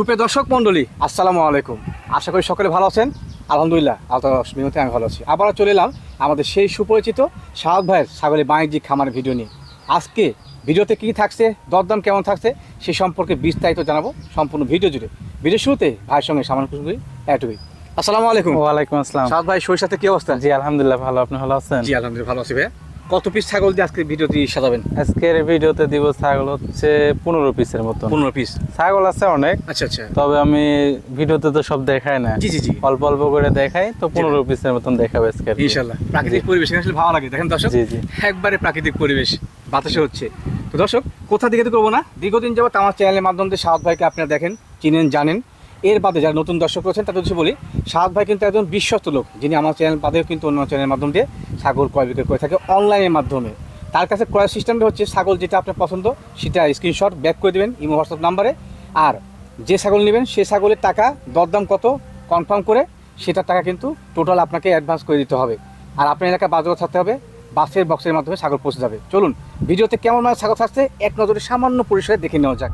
সুপ্রিয় দর্শক মণ্ডলী আসসালামু আলাইকুম। আশা করি সকলে ভালো আছেন? আলহামদুলিল্লাহ আল্লাহ মিনতে আমি ভালো আছি। আবারও চলে এলাম আমাদের সেই সুপরিচিত শাহাদ ভাইয়ের ছাগলের বাণিজ্যিক খামারের ভিডিও নিয়ে। আজকে ভিডিওতে কী থাকছে দরদাম কেমন থাকছে সে সম্পর্কে বিস্তারিত জানাব সম্পূর্ণ ভিডিও জুড়ে। ভিডিও শুরুতে ভাইয়ের সঙ্গে সামান্য কিছু এটুকুই আসসালামু আলাইকুম। ওয়ালাইকুম আসসালাম। শাহাদ ভাই শরীর সাথে কি অবস্থা? জি আলহামদুলিল্লাহ ভালো। আপনি ভালো আছেন? জি আলহামদুলিল্লাহ ভালো আছি ভাই কত পিস ছাগল দিয়ে আজকে ভিডিওটি সাজাবেন? আজকের ভিডিওতে দিব ছাগল হচ্ছে পনেরো পিসের মতো পনেরো পিস ছাগল আছে অনেক আচ্ছা আচ্ছা। তবে আমি ভিডিওতে তো সব দেখাই না। জি জি জি। অল্প অল্প করে দেখাই তো পনেরো পিসের মতন দেখাবো আজকে ইনশাল্লাহ প্রাকৃতিক পরিবেশ আসলে ভালো লাগে দেখেন দর্শক? জি জি। একবারে প্রাকৃতিক পরিবেশ বাতাসে হচ্ছে। তো দর্শক কোথা দিকে তো করব না? দীর্ঘদিন যাবত আমার চ্যানেলের মাধ্যমে সাহাদ ভাইকে আপনারা দেখেন চিনেন জানেন। এর বাদে যারা নতুন দর্শক রয়েছেন, তাদের হচ্ছে বলি সাহাদ ভাই কিন্তু একজন বিশ্বস্ত লোক, যিনি আমার চ্যানেল বাদেও কিন্তু অন্য চ্যানেলের মাধ্যম দিয়ে ছাগল ক্রয় বিক্রয় করে থাকে অনলাইনের মাধ্যমে। তার কাছে ক্রয় সিস্টেমটা হচ্ছে ছাগল যেটা আপনার পছন্দ, সেটা স্ক্রিনশট ব্যাক করে দেবেন ইমো হোয়াটসঅ্যাপ নাম্বারে আর যে ছাগল নেবেন, সে ছাগলের টাকা দরদাম কত কনফার্ম করে সেটার টাকা কিন্তু টোটাল আপনাকে অ্যাডভান্স করে দিতে হবে। আর আপনার এলাকায় বাজারও থাকতে হবে, বাসের বক্সের মাধ্যমে ছাগল পৌঁছে যাবে। চলুন, ভিডিওতে কেমন মানে ছাগল থাকছে, এক নজরে সামান্য পরিসরে দেখে নেওয়া যাক।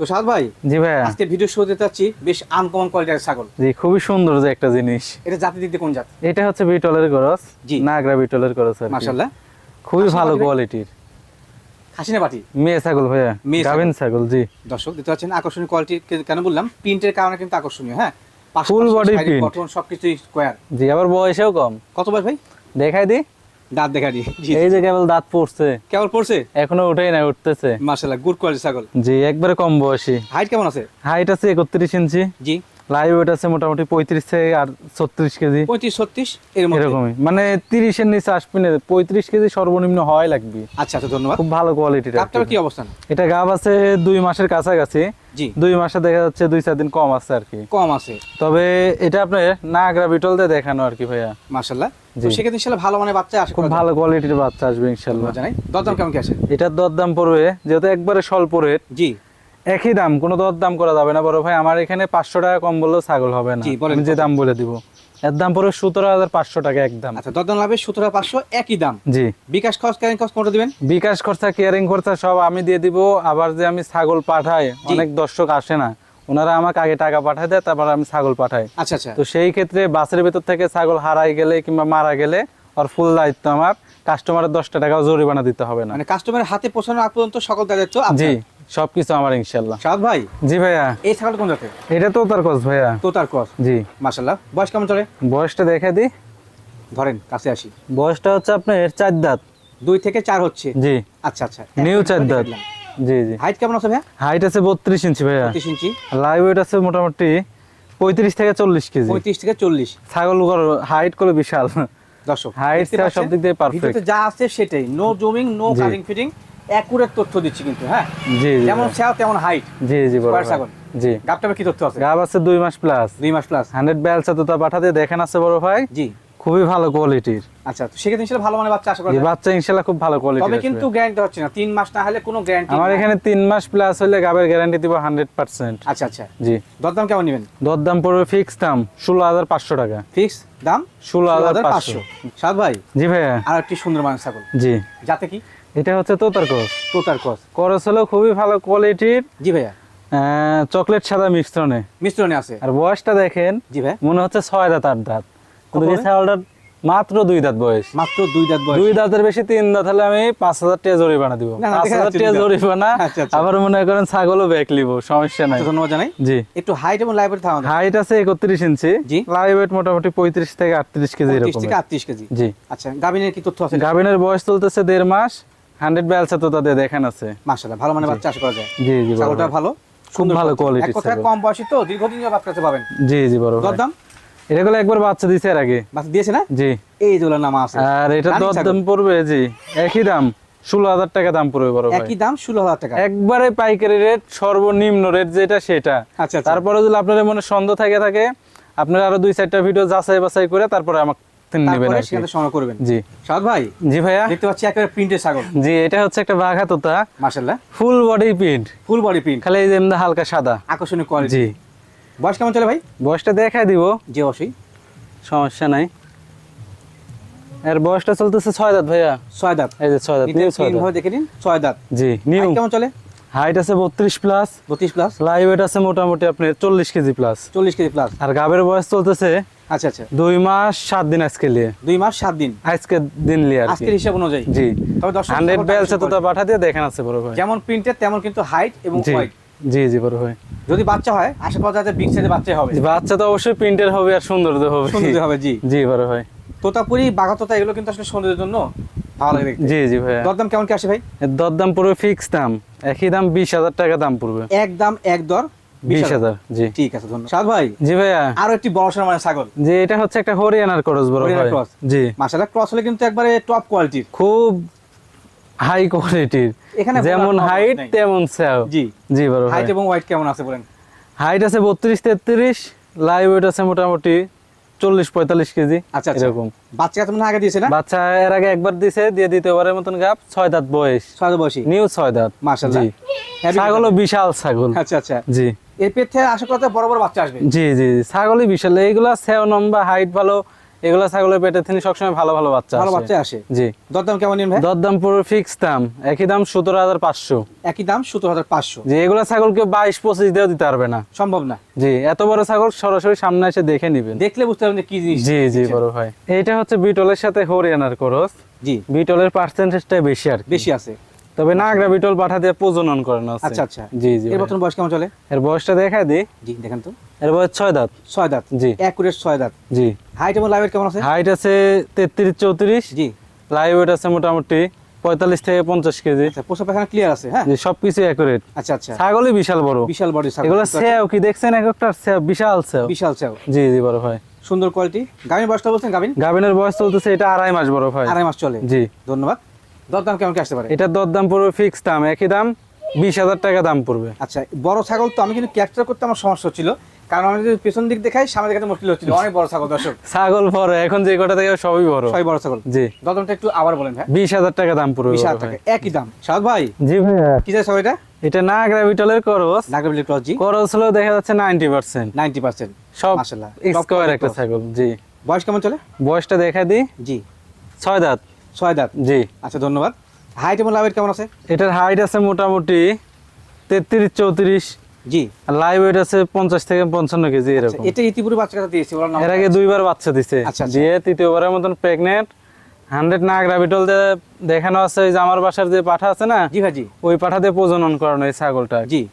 তো সাদ ভাই জি ভাইয়া। আজকে ভিডিও চাচ্ছি বেশ আনকমন কোয়ালিটির ছাগল। জি খুবই সুন্দর যে একটা জিনিস। এটা জাতি কোন জাত? এটা হচ্ছে বিটলের গরস জি। নাগরা বিটলের গরস আর কি। মাশাল্লাহ খুবই ভালো কোয়ালিটির খাসিনা বাটি মেয়ে ছাগল ভাইয়া। গাভিন ছাগল জি। দর্শক দেখতে পাচ্ছেন আকর্ষণীয় কোয়ালিটি কেন বললাম? প্রিন্টের কারণে কিন্তু আকর্ষণীয় হ্যাঁ? Body print। গঠন সবকিছুই স্কোয়ার জি আবার বয়সেও কম। কত বয়স ভাই? দেখাই দি। দাঁত দেখা দি এই যে কেবল দাঁত পড়ছে। কেমন পড়ছে? এখনও উঠেই না উঠতেছে। মার্শাল্লাহ গুড কোয়ালিটি ছাগল। জি একবারে কম বয়সী। হাইট কেমন আছে? হাইট আছে একত্রিশ ইঞ্চি। জি। লাইভ ওয়েট আছে মোটামুটি পঁয়ত্রিশ থেকে আর ছত্রিশ কেজি। পঁয়ত্রিশ ছত্রিশ এরকমই। মানে তিরিশের নিচে আসবে না পঁয়ত্রিশ কেজি সর্বনিম্ন হয় লাগবে। আচ্ছা আচ্ছা ধন্যবাদ। খুব ভালো কোয়ালিটির কাপটার কি। অবস্থান এটা গাব আছে দুই মাসের কাছাকাছি। দুই মাসে দেখা যাচ্ছে দুই চার দিন কম আছে আর কি। কম আছে। তবে এটা আপনার নাগরা বিটল দিয়ে দেখানো আর কি ভাইয়া। সেক্ষেত্রে ইনশাল্লাহ ভালো মানে বাচ্চা আসে খুব ভালো কোয়ালিটির বাচ্চা আসবে ইনশাল্লাহ জানাই। দরদাম কেমন কি আছে? এটার দরদাম পড়বে যেহেতু একবারে স্বল্প রেট জি। একই দাম কোনো দরদাম করা যাবে না। বড় ভাই আমার এখানে পাঁচশো টাকা কম বললেও ছাগল হবে না। আমি যে দাম বলে দিব। এর দাম পড়বে সতেরো হাজার পাঁচশো টাকা একদম আচ্ছা দরদাম লাভে সতেরো পাঁচশো একই দাম। জি। বিকাশ খরচ ক্যারিং খরচ কোনটা দিবেন? বিকাশ খরচা কেয়ারিং খরচা সব আমি দিয়ে দিব। আবার যে আমি ছাগল পাঠাই অনেক দর্শক আসে না। ওনারা আমাকে আগে টাকা পাঠায় দেয় তারপর আমি ছাগল পাঠাই। আচ্ছা আচ্ছা। তো সেই ক্ষেত্রে বাসের ভেতর থেকে ছাগল হারাই গেলে কিংবা মারা গেলে আর ফুল দায়িত্ব আমার। কাস্টমারের দশটা টাকা জরিমানা দিতে হবে না। মানে কাস্টমারের হাতে পৌঁছানোর আগ পর্যন্ত সকল দায়িত্ব জি। সবকিছু আমার ইনশাল্লাহ সাদ ভাই? জি ভাইয়া। এই ছাগল কোন জাতের? এটা তো তার কস ভাইয়া। তো তার ক্রস জি। মার্শাল্লাহ বয়স কেমন চলে? বয়সটা দেখে দি। ধরেন কাছে আসি। বয়সটা হচ্ছে আপনার চার দাঁত। দুই থেকে চার হচ্ছে? জি। আচ্ছা আচ্ছা। নিউ চার দাঁত। জি জি। হাইট কেমন আছে ভাইয়া? হাইট আছে বত্রিশ ইঞ্চি ভাইয়া। পঁয়ত্রিশ ইঞ্চি। লাইভ ওয়েট আছে মোটামুটি পঁয়ত্রিশ থেকে চল্লিশ কেজি। পঁয়ত্রিশ থেকে চল্লিশ। ছাগল হাইট করে বিশাল। দর্শক হাইট সব দিক দিয়ে। ভিডিওতে যা আছে সেটাই। No zooming no. Cutting fitting accurate তথ্য দিচ্ছি কিন্তু হ্যাঁ? জি যেমন সেও তেমন হাইট জি জি বড় ছাগল। জি। গাবটাবে কি তথ্য আছে? গাব আছে দুই মাস প্লাস দুই মাস প্লাস হান্ড্রেড ব্যালসা তো তা পাঠাতে দেখেন আছে বড় ভাই। জি। খুবই ভালো কোয়ালিটির আচ্ছা তো সেক্ষেত্রে ইনশাল্লাহ ভালো মানে বাচ্চা আশা করা যায়। বাচ্চা ইনশাল্লাহ খুব ভালো তবে কিন্তু গ্যারান্টি হচ্ছে না। তিন মাস না হলে কোনো গ্যারান্টি আমার এখানে তিন মাস প্লাস হলে গাবের গ্যারান্টি দিব হান্ড্রেড পার্সেন্ট আচ্ছা আচ্ছা। জি। দরদাম কেমন নেবেন? দরদাম পড়বে ফিক্স দাম ষোলো হাজার পাঁচশো টাকা। ফিক্স দাম? ষোলো হাজার পাঁচশো। সাত ভাই? জি ভাইয়া। আর একটি সুন্দর মানুষ ছাগল। জি। যাতে কি? এটা হচ্ছে তোতার কস তোতার ক্রস। করস হলো খুবই ভালো কোয়ালিটির জি ভাইয়া। চকলেট সাদা মিশ্রণে। মিশ্রণে আছে। আর বয়সটা দেখেন জি ভাই মনে হচ্ছে ছয় দাঁত আট দাঁত। কিন্তু ছাগলটার মাত্র দুই দাঁত বয়স। মাত্র দুই দাঁত বয়স। দুই দাঁতের বেশি তিন দাঁত হলে আমি পাঁচ হাজার টাকা জরিমানা দিব। পাঁচ হাজার টাকা। জরিমানা আচ্ছা, আচ্ছা। আবার মনে করেন ছাগলও ব্যাক লিব সমস্যা নাই। আচ্ছা, ধন্যবাদ জানাই। জি। একটু হাইট এবং লাইব্রেরি থাকা হাইট আছে একত্রিশ ইঞ্চি জি। লাইভ ওয়েট মোটামুটি পঁয়ত্রিশ থেকে আটত্রিশ কেজি এরকম থেকে আটত্রিশ কেজি। জি। আচ্ছা গাভিনের কি তথ্য আছে? গাভিনের বয়স চলতেছে দেড় মাস। হান্ড্রেড ব্যালসা তো তাদের দেখান আছে। মাশাআল্লাহ ভালো মানে বাচ্চা আশা করা যায়। জি জি ছাগলটা ভালো খুব ভালো ছাগল। কম বয়সী তো দীর্ঘদিন যাবত আপনার কাছে পাবেন। জি জি বড় ভাই। দরদাম? এটা গুলো একবার বাচ্চা দিছে এর আগে। বাচ্চা দিয়েছে না? জি। এই যেগুলো নাম আছে। আর এটা দরদাম পড়বে জি। একই দাম ষোলো হাজার টাকা দাম পড়বে বড় ভাই। একই দাম ষোলো হাজার টাকা। একবারে পাইকারি রেট সর্বনিম্ন রেট যেটা সেটা। আচ্ছা আচ্ছা। তারপরে যদি আপনার মনে সন্দেহ থাকে থাকে আপনারা আরও দুই চারটা ভিডিও যাচাই বাছাই করে তারপরে আমাকে নেবেন আর সেখানে সংগ্রহ করবেন। জি। সাদ ভাই জি ভাইয়া। দেখতে পাচ্ছি একেবারে প্রিন্টের ছাগল। জি এটা হচ্ছে একটা বাঘা তোতা মাশাল্লাহ full body print full body print খালি এই যে হালকা সাদা। আকর্ষণীয় কোয়ালিটি জি। বয়স কেমন চলে ভাই? বয়সটা দেখাই দিব। জি অবশ্যই। সমস্যা নাই। এর বয়সটা চলতেছে ছয় দাঁত ভাইয়া। ছয় দাঁত। এই যে ছয় দাঁত নিউ ছয় দাঁত। দেখে নিন ছয় দাঁত। জি নিউ। কেমন চলে? হাইট আছে বত্রিশ প্লাস বত্রিশ প্লাস লাইভ ওয়েট আছে মোটামুটি আপনার চল্লিশ কেজি প্লাস চল্লিশ কেজি প্লাস আর গাবের বয়স চলতেছে আচ্ছা আচ্ছা। দুই মাস সাত দিন আজকে লিয়ে দুই মাস সাত দিন? আজকে দিন লিয়ে আজকের হিসাব অনুযায়ী? জি। তবে দর্শক হান্ড্রেড ছাগলটা তো পাঠা দিয়ে দেখেন আছে বড় ভাই। যেমন প্রিন্টেড তেমন কিন্তু হাইট এবং হোয়াইট জি জি বড় ভাই। যদি বাচ্চা হয় আশা করা যায় বিগ সাইজের বাচ্চা হবে। বাচ্চা তো অবশ্যই প্রিন্টের হবে আর সুন্দর হবে। সুন্দর হবে জি। জি বড় ভাই। তোতাপুরি বাঘা তোতা এগুলো কিন্তু আসলে সৌন্দর্যের জন্য ভালো লাগে জি জি দরদাম কেমন কি আসে ভাই? দরদাম পড়বে ফিক্স দাম। একই দাম বিশ হাজার টাকা দাম পড়বে। এক দাম এক দর বিশ হাজার জি। ঠিক আছে ধন্যবাদ। সাদ ভাই জি ভাইয়া। আরও একটি বড় সড় মানে ছাগল। যে এটা হচ্ছে একটা হরিয়ানার করস বড় ভাই। জি। মাসালা ক্রস হলে কিন্তু একবারে টপ কোয়ালিটির খুব হাই কোয়ালিটির যেমন হাইট তেমন স্যাও জি। জি বড় হাইট এবং হোয়াইট কেমন আছে বলেন? হাইট আছে লাইভ ওয়েট আছে মোটামুটি চল্লিশ পঁয়তাল্লিশ কেজি আচ্ছা, আচ্ছা। এরকম। বাচ্চা তুমি আগে দিয়েছে না? বাচ্চা এর আগে একবার দিছে দিয়ে দিতে দ্বিতীয়বারের মতন গাপ ছয় দাঁত বয়স। ছয় বয়সী। নিউ ছয় দাঁত। মাশাআল্লাহ। জি Heavy বিশাল ছাগল। আচ্ছা আচ্ছা। জি। এর পেট থেকে আশা করতে বড় বড় বাচ্চা আসবে। জি জি। ছাগলই বিশাল। এইগুলা সেও লম্বা হাইট ভালো এগুলা ছাগলের পেটে থেকে সবসময় ভালো ভালো বাচ্চা ভালো বাচ্চা আসে। জি। দরদাম কেমন নিন ভাই? দরদাম পুরো ফিক্স দাম একই দাম সতেরো হাজার পাঁচশো। একই দাম সতেরো হাজার পাঁচশো। যে এগুলা ছাগলকে বাইশ পঁচিশ দিয়েও দিতে পারবে না। সম্ভব না। জি এত বড় ছাগল সরাসরি সামনে এসে দেখে নিবেন। দেখলে বুঝতে পারবেন যে কি জিনিস। জি জি বড় ভাই। এইটা হচ্ছে বিটলের সাথে হরিয়ানার করস। জি। বিটলের পার্সেন্টেজটা বেশি আর বেশি আছে। তবে নাগরা বিটল পাঠা দিয়ে প্রজনন করানো আচ্ছা আচ্ছা। জি জি এর। বর্তমান বয়স কেমন চলে? এর বয়সটা দেখা দি জি দেখেন তো। এর বয়স ছয় দাঁত। ছয় দাঁত। জি। একুরেট ছয় দাঁত। জি। হাইট এবং লাইভের কেমন আছে? হাইট আছে তেত্রিশ চৌত্রিশ। জি। লাইভ ওয়েট আছে মোটামুটি পঁয়তাল্লিশ থেকে পঞ্চাশ কেজি। আচ্ছা পোষা পাখানা ক্লিয়ার আছে হ্যাঁ? সবকিছু অ্যাকুরেট আচ্ছা আচ্ছা। ছাগলই বিশাল বড়। বিশাল বডি এগুলো সেও কি দেখছেন এক একটা সেও বিশাল সেও। বিশাল চাও জি জি বড় ভাই। সুন্দর কোয়ালিটি গাভিন বয়সটা বলছেন গাভিন? গাভিনের বয়স চলতেছে এটা আড়াই মাস বড় ভাই। আড়াই মাস চলে। জি। ধন্যবাদ। দরদাম কেমন কি আসতে পারে? এটার দরদাম পড়বে ফিক্স দাম একই দাম বিশ হাজার টাকা দাম পড়বে। আচ্ছা বড় ছাগল তো আমি কিন্তু ক্যাপচার করতে আমার সমস্যা হচ্ছিল। কারণ আমি যদি পেছন দিক দেখাই সামনে দেখাতে মুশকিল হচ্ছিল। অনেক বড় ছাগল দর্শক। ছাগল বড় এখন যে কটা থেকে সবই বড়। সবাই বড় ছাগল। জি। দরদামটা একটু আবার বলেন হ্যাঁ বিশ হাজার টাকা দাম পড়বে বিশ হাজার টাকা একই দাম। সাদ ভাই জি কি চাই এটা এটা না করস ক্রস জি। করস হলো দেখা যাচ্ছে নাইনটি পার্সেন্ট। Ninety percent. সব মাশাআল্লাহ। Top স্কোয়ার একটা ছাগল জি। বয়স কেমন চলে? বয়সটা দেখা দিই। জি। ছয় দাঁত। ছয় দাঁত? জি। আচ্ছা ধন্যবাদ। হাইট এবং কেমন আছে? এটার হাইট আছে মোটামুটি তেত্রিশ চৌত্রিশ। জি। লাইভ ওয়েট আছে পঞ্চাশ থেকে পঞ্চান্ন কেজি আচ্ছা, এরকম। এটা ইতিপূর্বে বাচ্চা দিয়েছি এর আগে দুইবার বাচ্চা দিছে। আচ্ছা, আচ্ছা। দিয়ে তৃতীয়বারের মতন প্রেগনেন্ট হান্ড্রেড দেখানো আছে ওই যে আমার বাসার যে পাঠা আছে না? জি ভাই জি ওই পাঠাতে প্রজনন করানো এই ছাগলটা। জি।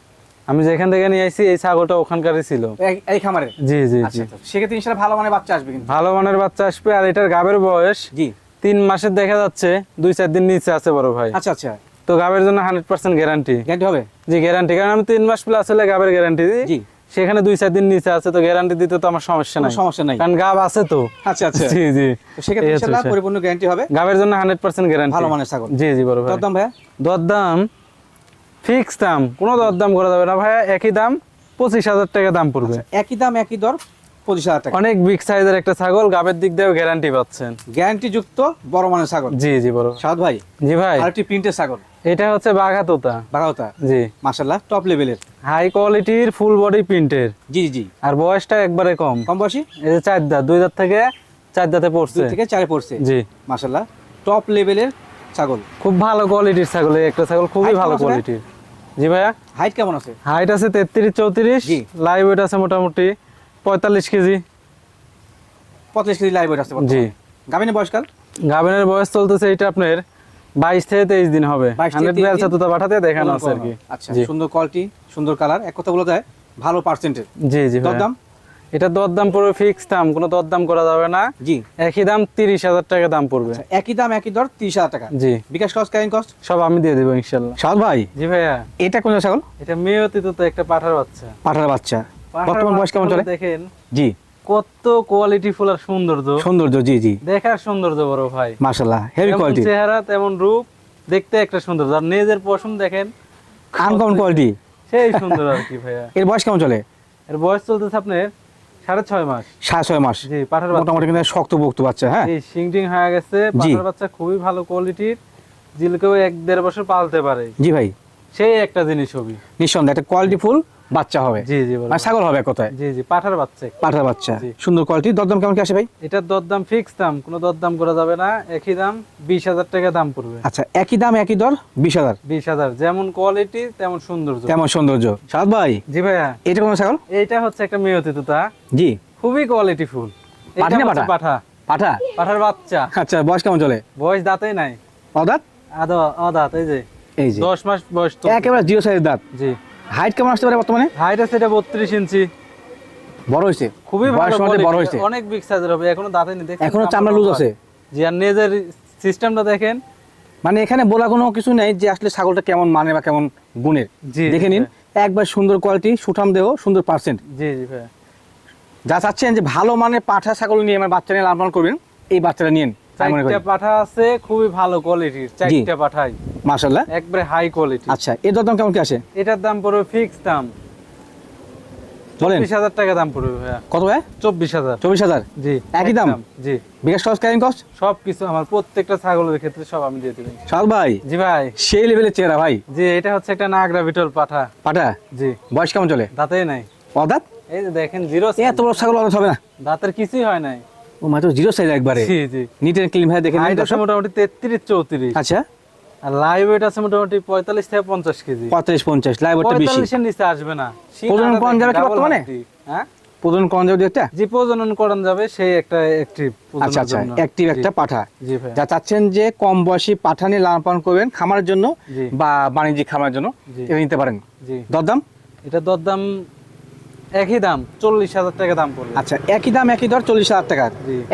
আমি যেখান থেকে নিয়ে আসছি এই ছাগলটা ওখানকারই ছিল। এই- খামারে? জি জি জি। সেক্ষেত্রে ভালো মানের বাচ্চা আসবে ভালো মানের বাচ্চা আসবে আর এটার গাবের বয়স জি। তিন মাসের দেখা যাচ্ছে দুই চার দিন নিচে আছে বড় ভাই। আচ্ছা আচ্ছা। তো গাবের জন্য হান্ড্রেড পার্সেন্ট গ্যারান্টি। গ্যারান্টি হবে? জি গ্যারান্টি। কারণ আমি তিন মাস প্লাস হলে গাবের গ্যারান্টি দিই। জি। সেখানে দুই চার দিন নিচে আছে তো গ্যারান্টি দিতে তো আমার সমস্যা কোনো নাই সমস্যা নাই। কারণ গাব আছে তো। আচ্ছা আচ্ছা। জি জি। সেক্ষেত্রে ইনশাল্লাহ বিষয়। পরিপূর্ণ গ্যারান্টি হবে। গাবের জন্য হান্ড্রেড পার্সেন্ট গ্যারান্টি ভালো মানের ছাগল। জি জি বড় ভাই। দরদাম ভাইয়া? দরদাম ফিক্স দাম। কোনো দরদাম করা যাবে না ভাইয়া। একই দাম পঁচিশ হাজার টাকা দাম পড়বে। একই দাম একই দর। পঁচিশ হাজার টাকা। অনেক বিগ সাইজের একটা ছাগল গাবের দিক দিয়েও গ্যারান্টি পাচ্ছেন। গ্যারান্টি যুক্ত বড় মানের ছাগল। জি জি বড় সাদ ভাই জি ভাই। আরেকটি প্রিন্টের ছাগল। এটা হচ্ছে বাঘা তোতা জি। টপ লেভেলের হাই কোয়ালিটির ফুল বডি প্রিন্টের জি জি আর বয়সটা একবারে কম। কম বয়সী? এই যে চার দাঁত দুই দাঁত থেকে চার দাঁতে পড়ছে। দুই থেকে চারে পড়ছে। জি। টপ লেভেলের ছাগল। খুব ভালো কোয়ালিটির ছাগল এই একটা ছাগল খুবই ভালো? কোয়ালিটির জি ভাইয়া? হাইট কেমন আছে? হাইট আছে তেত্রিশ চৌত্রিশ। লাইভ ওয়েট আছে মোটামুটি পঁয়তাল্লিশ কেজি। পঁচিশ কেজি লাইভ আছে জি। গাভিনের বয়সকাল গাভিনের বয়স চলতেছে এটা আপনার বাইশ থেকে তেইশ দিন হবে। 22 থেকে হান্ড্রেড 23 বেলসা দিন? তো পাঠাতে দেখানো আছে আর কি। আচ্ছা সুন্দর কোয়ালিটি সুন্দর কালার এক কথা বলা যায় ভালো পার্সেন্টের জি জি দরদাম? এটা দরদাম পড়বে ফিক্স দাম কোনো দরদাম করা যাবে না। জি। একই দাম তিরিশ হাজার টাকা দাম পড়বে। আচ্ছা, একই দাম একই দর তিরিশ হাজার টাকা। জি। বিকাশ কস্ট ক্যারিং কস্ট সব আমি দিয়ে দেবো ইনশাল্লাহ। সাদ ভাই জি ভাইয়া। এটা কোন ছাগল? এটা মেয়তি তো একটা পাঠার বাচ্চা। পাঠার বাচ্চা। বর্তমান বয়স কেমন চলে? দেখেন জি। কত কোয়ালিটি ফুল আর সৌন্দর্য। সৌন্দর্য জি জি। দেখার সৌন্দর্য বড় ভাই। মাশাল্লাহ হেভি কোয়ালিটি চেহারা তেমন রূপ দেখতে একটা সুন্দর আর নিজের পশম দেখেন আনকমন কোয়ালিটি সেই সুন্দর আর কি ভাইয়া। এর বয়স কেমন চলে? এর বয়স চলতেছে আপনার সাড়ে ছয় মাস। সাড়ে ছয় মাস। জি পাঠার বাচ্চা। মোটামুটি কিন্তু শক্ত বাচ্চা হ্যাঁ? সিংটিং হয়ে গেছে। পাঠার বাচ্চা খুবই ভালো কোয়ালিটির জিলকেও এক দেড় বছর পালতে পারে। জি ভাই। সেই একটা জিনিস হবি নিঃসন্দেহে একটা কোয়ালিটি ফুল বাচ্চা হবে। জি জি মানে ছাগল হবে কথায়? জি জি পাঠার বাচ্চা। পাঠার বাচ্চা। সুন্দর কোয়ালিটি দরদাম কেমন কি আসে ভাই? এটার দরদাম ফিক্স দাম কোনো দরদাম করা যাবে না। একই দাম বিশ হাজার টাকা দাম পড়বে। আচ্ছা একই দাম একই দর বিশ হাজার? বিশ হাজার। যেমন কোয়ালিটি তেমন সৌন্দর্য। তেমন সৌন্দর্য। সাদ ভাই জি ভাইয়া। এটা কোন ছাগল? এইটা হচ্ছে একটা মেয়তি তুতা জি। খুবই কোয়ালিটি ফুল পাঠা না পাঠা? পাঠা। পাঠা? পাঠার বাচ্চা। আচ্ছা বয়স কেমন চলে? বয়স দাঁতেই নাই। অদাত? আদা অদাঁত এই যে। এই যে। দশ মাস বয়স তো। একেবারে জিও সাইজের দাঁত। জি। হাইট কেমন আসতে পারে বর্তমানে? হাইট আছে এটা বত্রিশ ইঞ্চি। বড় হয়েছে খুবই বড় হয়েছে অনেক বিগ সাইজের হবে এখনও দাঁতে এখনও চামড়া লুজ আছে। জি আর নেজের সিস্টেমটা দেখেন। মানে এখানে বলা কোনো কিছু নেই যে আসলে ছাগলটা কেমন মানে বা কেমন গুণের। দেখে নিন একবার সুন্দর কোয়ালিটি সুঠাম দেহ সুন্দর পার্সেন্ট জি জি ভাই। যা চাচ্ছেন যে ভালো মানে পাঠা ছাগল নিয়ে আমার বাচ্চা নিয়ে লালন করবেন এই বাচ্চাটা নিন চারটা পাঠা আছে খুবই ভালো কোয়ালিটির চারটা পাঠাই। মার্শাল্লাহ একবারে হাই কোয়ালিটি আচ্ছা এর দাম কেমন কি আসে? এটার দাম পড়বে ফিক্স দাম। বলেন। চব্বিশ হাজার টাকা দাম পড়বে ভাইয়া। কত ভাই চব্বিশ হাজার। জি একই দাম? জি। বিকাশ খরচ ক্যারিং কস্ট সব কিছু আমার প্রত্যেকটা ছাগলের ক্ষেত্রে সব আমি দিয়ে দিবেন সাল ভাই। জি ভাই। সেই লেভেলের চেহারা ভাই। জি এটা হচ্ছে একটা নাগরা বিটল পাঠা। পাঠা? জি। বয়স কেমন চলে? দাঁতেই নাই। অদাত এই যে দেখেন জিরো এত বড় ছাগল অদাত হবে না। দাঁতের কিছুই হয় নাই। ও মাত্র জিরো সাইজ একবারে। জি জি। নিট এন্ড ক্লিন ভাই দেখে নিন হাইট আছে মোটামুটি তেত্রিশ চৌত্রিশ। আচ্ছা। আর লাইভ ওয়েট আছে মোটামুটি পঁয়তাল্লিশ থেকে পঞ্চাশ কেজি। পঁয়ত্রিশ পঞ্চাশ লাইভ ওটা বেশি। পঁয়তাল্লিশের নিচে আসবে না। সিনাটা করানো যাবে কি বর্তমানে? হ্যাঁ? প্রজন যাবে একটা? জি প্রজনন করান যাবে সেই একটা অ্যাক্টিভ আচ্ছা আচ্ছা অ্যাক্টিভ একটা পাঠা। জি ভাই। যা চাচ্ছেন যে কম বয়সী পাঠা নিয়ে লালন পালন করবেন খামারের জন্য বা বাণিজ্যিক খামারের জন্য এটা নিতে পারেন। জি। দরদাম? এটা দরদাম একই দাম চল্লিশ হাজার টাকা দাম পড়বে। আচ্ছা একই দাম একই দর চল্লিশ হাজার টাকা।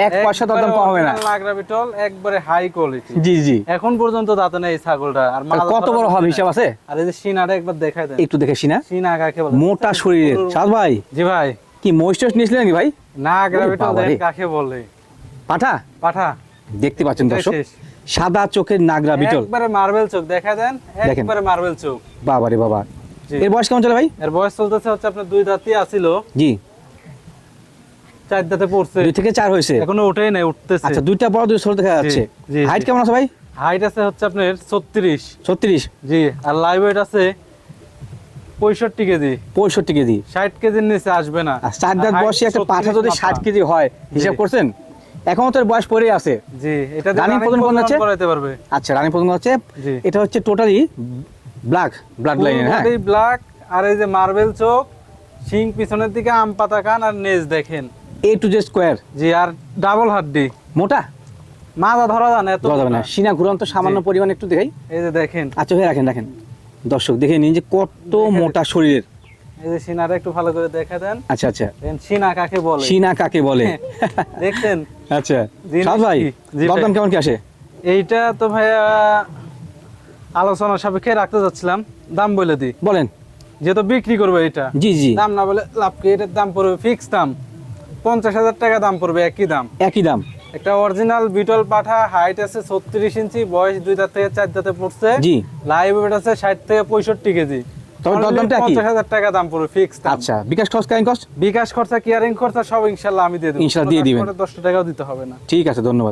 এক পয়সা দরদাম কম হবে না। লাগরা বিটল একবারে হাই কোয়ালিটি জি জি। এখন পর্যন্ত দাঁতে নেই ছাগলটা আর আর কত বড় হবে হিসাব আছে? আর এই যে সিনাটা একবার দেখাই দেন। একটু দেখে সিনা। সিনা কাকে বলে? মোটা শরীরের। সাদ ভাই। জি ভাই। কি নিয়েছিলেন নাকি ভাই? বিটল কাকে বলে। পাঠা? পাঠা। দেখতে পাচ্ছেন দর্শক সাদা চোখের নাগরা বিটল একবারে মার্বেল চোখ দেখা দেন। একবারে মার্বেল চোখ। বাবা রে বাবা। এর বয়স কেমন চলে ভাই? এর বয়স চলতেছে হচ্ছে আপনার দুই দাঁতই আসিল জি। চার দাঁতে পড়ছে। দুই থেকে চার হয়েছে। এখনও ওঠেই নাই উঠতেছে। আচ্ছা দুইটা বড় দুই ছোট দেখা যাচ্ছে। হাইট কেমন আছে ভাই? হাইট আছে হচ্ছে আপনার ছত্রিশ। ছত্রিশ? জি আর লাইভ ওয়েট আছে পঁয়ষট্টি কেজি। পঁয়ষট্টি কেজি। ষাট কেজির নিচে আসবে না। আর চার দাঁত বয়সী একটা 36 পাঠা যদি মাথা। ষাট কেজি হয় হিসাব করছেন? এখনও তো এর বয়স পড়ে আছে। জি এটা রানিং আছে? করাইতে পারবে। আচ্ছা রানী প্রথম হচ্ছে এটা হচ্ছে টোটালি ব্ল্যাক ব্লাড লাইনের হ্যাঁ? এই ব্ল্যাক আর এই যে মার্বেল চোখ শিং পিছনের দিকে আম পাতা কান আর নেজ দেখেন। এ টু জে স্কোয়ার জি আর ডাবল হাড্ডি। মোটা? মাজা ধরা যান এত ধরা যাবে না। সিনা ঘুরান তো সামান্য। পরিমাণ একটু দেখাই। এই যে দেখেন। আচ্ছা হয়ে রাখেন রাখেন। দর্শক দেখে নিন যে কত মোটা শরীরের। এই যে সিনাটা একটু ভালো করে দেখা দেন। আচ্ছা আচ্ছা। সিনা কাকে বলে? সিনা কাকে বলে? দেখছেন? আচ্ছা। ভাই? দরদাম কেমন কি আসে? এইটা তো ভাইয়া আলোচনা সাপেক্ষে রাখতে যাচ্ছিলাম দাম বলে দিই বলেন। যেহেতু বিক্রি করব এটা জি জি। দাম না বলে লাভ কি? এটার দাম পড়বে ফিক্স দাম। পঞ্চাশ হাজার টাকা দাম পড়বে একই দাম। একই দাম। একটা অরিজিনাল বিটল পাঠা হাইট আছে ছত্রিশ ইঞ্চি বয়স দুই দাঁত থেকে চার দাঁতে পড়ছে। জি। লাইভ ওয়েট আছে ষাট থেকে পঁয়ষট্টি কেজি। তবে দরদামটা একই? পঞ্চাশ হাজার টাকা দাম পড়বে ফিক্স আচ্ছা বিকাশ খরচ ক্যারিং কস্ট বিকাশ খরচা কিয়ারিং খরচা সব ইনশাল্লাহ আমি দিয়ে দেবো। ইনশাল্লাহ দিয়ে দিবেন। দশটা টাকাও দিতে হবে না। ঠিক আছে ধন্যবাদ।